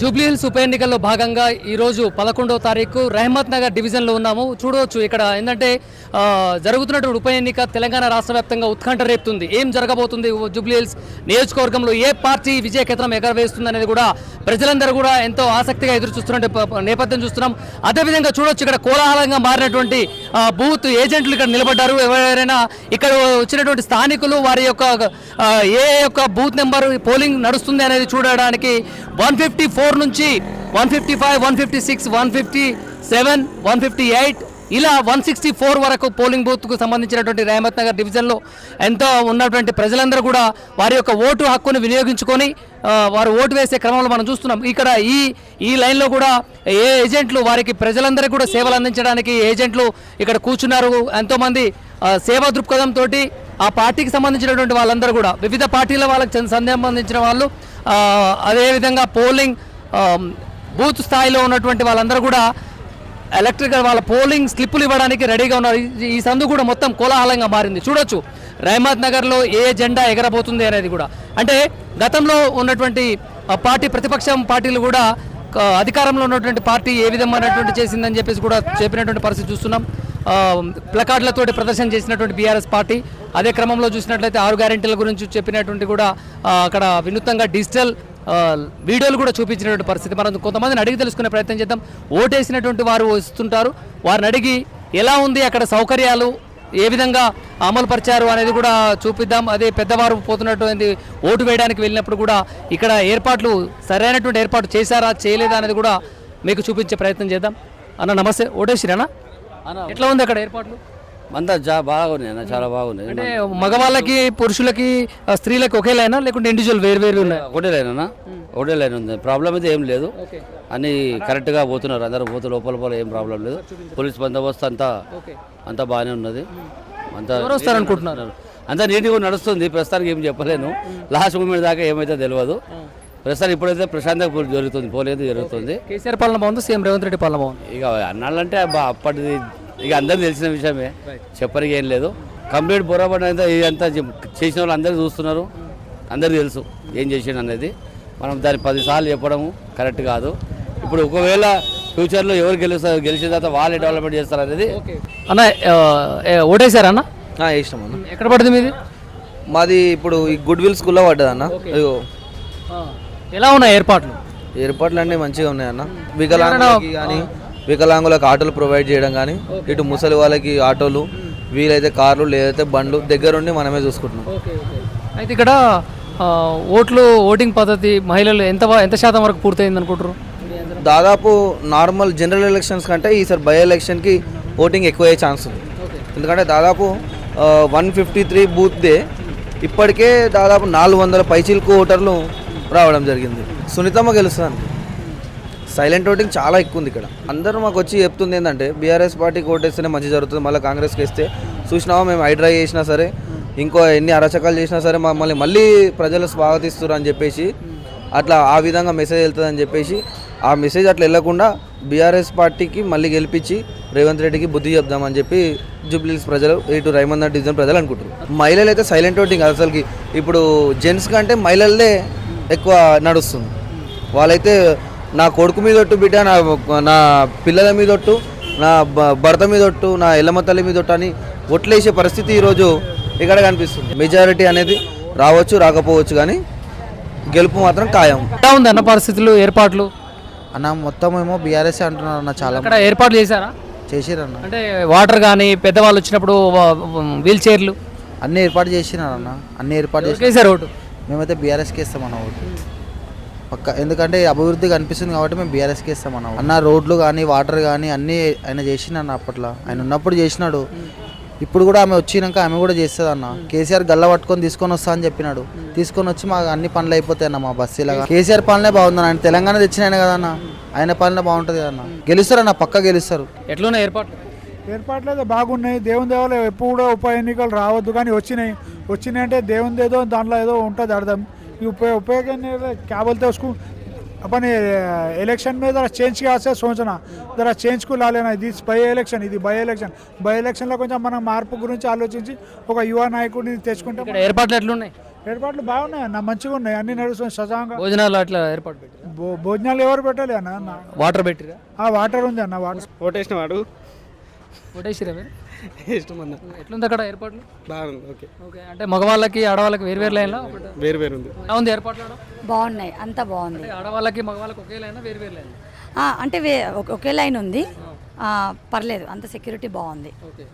జూబ్లీహిల్స్ ఉప ఎన్నికల్లో భాగంగా ఈరోజు పదకొండవ తారీఖు రహమత్ నగర్ డివిజన్లో ఉన్నాము. చూడవచ్చు ఇక్కడ ఏంటంటే జరుగుతున్నటువంటి ఉప ఎన్నిక తెలంగాణ రాష్ట్ర వ్యాప్తంగా ఉత్కంఠ రేపుతుంది. ఏం జరగబోతుంది జూబ్లీహిల్స్ నియోజకవర్గంలో? ఏ పార్టీ విజయకేతనం ఎగరవేస్తుంది అనేది కూడా ప్రజలందరూ కూడా ఎంతో ఆసక్తిగా ఎదురు చూస్తున్న ప- నేపథ్యం చూస్తున్నాం. అదేవిధంగా చూడొచ్చు ఇక్కడ కోలాహలంగా మారినటువంటి బూత్ ఏజెంట్లు ఇక్కడ నిలబడ్డారు. ఎవరైనా ఇక్కడ వచ్చినటువంటి స్థానికులు వారి యొక్క ఏ యొక్క బూత్ నెంబర్ పోలింగ్ నడుస్తుంది అనేది చూడడానికి వన్ ఫిఫ్టీ ఫోర్ నుంచి one fifty five one fifty six one fifty seven one fifty eight ఇలా వన్ సిక్స్టీ ఫోర్ వరకు పోలింగ్ బూత్కు సంబంధించినటువంటి రేమత్ నగర్ డివిజన్లో ఎంతో ఉన్నటువంటి ప్రజలందరూ కూడా వారి యొక్క ఓటు హక్కును వినియోగించుకొని వారు ఓటు వేసే క్రమంలో మనం చూస్తున్నాం. ఇక్కడ ఈ ఈ లైన్లో కూడా ఏ ఏజెంట్లు వారికి ప్రజలందరికీ కూడా సేవలు అందించడానికి ఏజెంట్లు ఇక్కడ కూర్చున్నారు. ఎంతోమంది సేవా దృక్పథంతో ఆ పార్టీకి సంబంధించినటువంటి వాళ్ళందరూ కూడా వివిధ పార్టీల వాళ్ళకి సంబంధించిన వాళ్ళు అదేవిధంగా పోలింగ్ బూత్ స్థాయిలో ఉన్నటువంటి వాళ్ళందరూ కూడా ఎలక్ట్రికల్ వాళ్ళ పోలింగ్ స్లిప్పులు ఇవ్వడానికి రెడీగా ఉన్నారు. ఈ- సందు కూడా మొత్తం కోలాహలంగా మారింది. చూడొచ్చు. రహమాద్ నగర్లో ఏ జెండా ఎగరబోతుంది అనేది కూడా. అంటే గతంలో ఉన్నటువంటి పార్టీ ప్రతిపక్షం పార్టీలు కూడా అధికారంలో ఉన్నటువంటి పార్టీ ఏ విధమైనటువంటి చేసిందని చెప్పేసి కూడా చెప్పినటువంటి పరిస్థితి చూస్తున్నాం. ప్లకార్డులతోటి ప్రదర్శన చేసినటువంటి బీఆర్ఎస్ పార్టీ అదే క్రమంలో చూసినట్లయితే ఆరు గ్యారెంటీల గురించి చెప్పినటువంటి కూడా అక్కడ వినూత్నంగా డిజిటల్ వీడియోలు కూడా చూపించినటువంటి పరిస్థితి. మనం కొంతమందిని అడిగి తెలుసుకునే ప్రయత్నం చేద్దాం. ఓటేసినటువంటి వారు వస్తుంటారు. వారిని అడిగి ఎలా ఉంది అక్కడ సౌకర్యాలు ఏ విధంగా అమలు పరిచారు అనేది కూడా చూపిద్దాం. అదే పెద్దవారు పోతున్నటువంటి ఓటు వేయడానికి వెళ్ళినప్పుడు కూడా ఇక్కడ ఏర్పాట్లు సరైనటువంటి ఏర్పాటు చేశారా చేయలేదా అనేది కూడా మీకు చూపించే ప్రయత్నం చేద్దాం. అన్న నమస్తే. ఓటేసిరానా ఎట్లా ఉంది అక్కడ ఏర్పాట్లు? అంతా జా బాగున్నాయి అన్న చాలా బాగున్నాయి. అంటే మగవాళ్ళకి పురుషులకి ఆ, స్త్రీలకి ఒకేలైనా లేకుంటే ఇండివిజువల్ వేరు వేరు ఉన్నాయి? ఒకటే లైన్? అన్న ఒకటే లైన్ ఉంది. ప్రాబ్లం అయితే ఏం లేదు. అన్ని కరెక్ట్గా పోతున్నారు. అందరూ పోతు లోపల లోపల ఏం ప్రాబ్లం లేదు. పోలీస్ బందోబస్తు అంతా అంతా బాగానే ఉన్నది. అంతా ఎవరు వస్తారనుకుంటున్నారు అంతా నీట్గా నడుస్తుంది. ప్రస్తుతానికి ఏం చెప్పలేను. లాస్ట్ మూమెంట్ దాకా ఏమైతే తెలియదు ప్రస్తుతానికి ఇప్పుడైతే ప్రశాంతంగా జరుగుతుంది. పోలేదు జరుగుతుంది. కేసీఆర్ పాలన బాగుంది? సీఎం రేవంత్ రెడ్డి పాలన బాగుంది? ఇక అన్నాళ్ళంటే బా- అప్పటిది ఇక అందరికి తెలిసిన విషయమే. చెప్పరికి ఏం లేదు. కంప్లీట్ బొరాబడి అంతా ఇదంతా చేసిన వాళ్ళు అందరూ చూస్తున్నారు. అందరికీ తెలుసు ఏం చేసిండు అనేది. మనం దాన్ని పదిసార్లు చెప్పడము కరెక్ట్ కాదు. ఇప్పుడు ఒకవేళ ఫ్యూచర్లో ఎవరు గెలుస్తారు గెలిచిన తర్వాత వాళ్ళే డెవలప్మెంట్ చేస్తారు అనేది అన్న ఓటేశారా అన్న? ఇష్టం అన్న. ఎక్కడ పడింది మీది? మాది ఇప్పుడు ఈ గుడ్ విల్ స్కూల్లో పడ్డది అన్న. అయ్యో. ఎలా ఉన్నాయి ఏర్పాట్లు? ఏర్పాట్లు అన్నీ. మంచిగా ఉన్నాయన్న వికలాంగులకి కానీ వికలాంగులకు ఆటోలు ప్రొవైడ్ చేయడం కానీ ఇటు ముసలి వాళ్ళకి ఆటోలు వీలైతే కార్లు లేదైతే బండ్లు దగ్గరుండి మనమే చూసుకుంటున్నాం. అయితే ఇక్కడ ఓట్లు ఓటింగ్ పద్ధతి మహిళలు ఎంత ఎంత శాతం వరకు పూర్తయింది అనుకుంటారు దాదాపు నార్మల్ జనరల్ ఎలక్షన్స్ కంటే ఈసారి బై ఎలక్షన్కి ఓటింగ్ ఎక్కువ అయ్యే ఛాన్స్ ఉంది. ఎందుకంటే దాదాపు వన్ ఫిఫ్టీ త్రీ బూత్దే ఇప్పటికే దాదాపు నాలుగు వందల పైచీలకు ఓటర్లు రావడం జరిగింది. సునీతమ్మ గెలుస్తుంది సైలెంట్ ఓటింగ్ చాలా ఎక్కువ ఉంది ఇక్కడ. అందరూ మాకు వచ్చి చెప్తుంది ఏంటంటే బీఆర్ఎస్ పార్టీకి ఓటేస్తేనే మంచి జరుగుతుంది మళ్ళీ కాంగ్రెస్కి వేస్తే. చూసినావా మేము హైడ్రా చేసినా సరే ఇంకో ఎన్ని అరచకాలు చేసినా సరే మమ్మల్ని మళ్ళీ ప్రజలు స్వాగతిస్తారు అని చెప్పేసి అట్లా ఆ విధంగా మెసేజ్ వెళ్తుంది అని చెప్పేసి ఆ మెసేజ్ అట్లా వెళ్ళకుండా బీఆర్ఎస్ పార్టీకి మళ్ళీ గెలిపించి రేవంత్ రెడ్డికి బుద్ధి చెప్దామని చెప్పి జూబ్లీస్ ప్రజలు ఇటు రైమందర్ డివిజన్ ప్రజలు అనుకుంటారు మహిళలు అయితే సైలెంట్ ఓటింగ్ అసలుకి. ఇప్పుడు జెంట్స్ కంటే మహిళలదే ఎక్కువ నడుస్తుంది. వాళ్ళైతే నా కొడుకు మీద ఒట్టు బిడ్డ నా నా పిల్లల మీద ఒట్టు నా భర్త మీద ఒట్టు నా ఎల్లమ్మ తల్లి మీద ఒట్టు అని ఒట్లేసే పరిస్థితి ఈరోజు ఇక్కడ కనిపిస్తుంది. మెజారిటీ అనేది రావచ్చు రాకపోవచ్చు కానీ గెలుపు మాత్రం ఖాయం. ఎలా ఉంది అన్న పరిస్థితులు ఏర్పాట్లు? అన్న మొత్తం ఏమో బీఆర్ఎస్ అంటున్నారు అన్న చాలా అక్కడ ఏర్పాట్లు చేశారా? చేసిరన్న. అంటే వాటర్ కానీ పెద్దవాళ్ళు వచ్చినప్పుడు వీల్ చైర్లు? అన్ని ఏర్పాటు చేసినారు అన్న అన్ని ఏర్పాటు చేసి చేశారు ఓటు? మేమైతే బీఆర్ఎస్కి ఇస్తాం అన్న ఓటు. పక్క. ఎందుకంటే అభివృద్ధి కనిపిస్తుంది కాబట్టి మేము బీఆర్ఎస్కి ఇస్తాం అన్న అన్న రోడ్లు కానీ వాటర్ కానీ అన్నీ ఆయన చేసినాడు అప్పట్లో. ఆయన ఉన్నప్పుడు చేసినాడు. ఇప్పుడు కూడా ఆమె వచ్చినాక ఆమె కూడా చేస్తుంది అన్న. కేసీఆర్ గల్ల పట్టుకొని తీసుకొని వస్తా అని చెప్పినాడు. తీసుకొని వచ్చి మాకు అన్ని పనులు అయిపోతాయి అన్న మా బస్సు ఇలాగా. కేసీఆర్ పాలనే బాగుంది అన్న ఆయన తెలంగాణ తెచ్చిన ఆయన కదా అన్న. ఆయన పాలన బాగుంటుంది కదా అన్న. గెలుస్తారు అన్న పక్క గెలుస్తారు. ఎట్లున్నాయి ఏర్పాట్లు? ఏర్పాట్లు అయితే బాగున్నాయి. దేవుని దేవాలయం ఎప్పుడు కూడా ఉప ఎన్నికలు రావద్దు కానీ వచ్చినాయి. వచ్చినాయి అంటే దేవుని ఏదో దాంట్లో ఏదో ఉంటుంది అర్థం. ఈ ఉప ఉప ఎన్నికలు क्या बोलते हैं उसको अपन इलेक्शन में जरा चेंज किया से सोचना జరా చేంజ్ కు లాలేనా ఇది బై ఎలక్షన్ ఇది బై ఎలక్షన్ బై ఎలక్షన్లో కొంచెం మనం మార్పు గురించి ఆలోచించి ఒక యువ నాయకుడిని తెచ్చుకుంటే ఇక్కడ ఏర్పాట్లు ఎట్లున్నాయి ఏర్పాట్లు బాగున్నాయి అన్న మంచిగా ఉన్నాయి అన్ని నడుస్తున్నాయి సజాంగా భోజనాలు అట్లా ఏర్పాటు పెట్టారు భో- భోజనాలు ఎవరు పెట్టాలి అన్న నా- వాటర్ పెట్టిరా ఆ వాటర్ ఉంది అన్న వాటర్ ఓటేసిన వాడు కొట్టేసిరా మీరు ఇష్టం అన్న ఎట్లుంది అక్కడ ఏర్పాట్లు బాగుంది ఓకే. ఓకే అంటే మగవాళ్ళకి ఆడవాళ్ళకి వేరు వేరు లైన్లో? వేరు వేరు ఉంది. ఎలా ఉంది ఏర్పాట్లు? బాగున్నాయి అంతా బాగుంది. ఆడవాళ్ళకి మగవాళ్ళకి ఒకే లైన్ వేరు వేరు లైన్? ఆ, అంటే వే- ఒక- ఒకే లైన్ ఉంది. ఆ, పర్లేదు అంత సెక్యూరిటీ బాగుంది. ఓకే.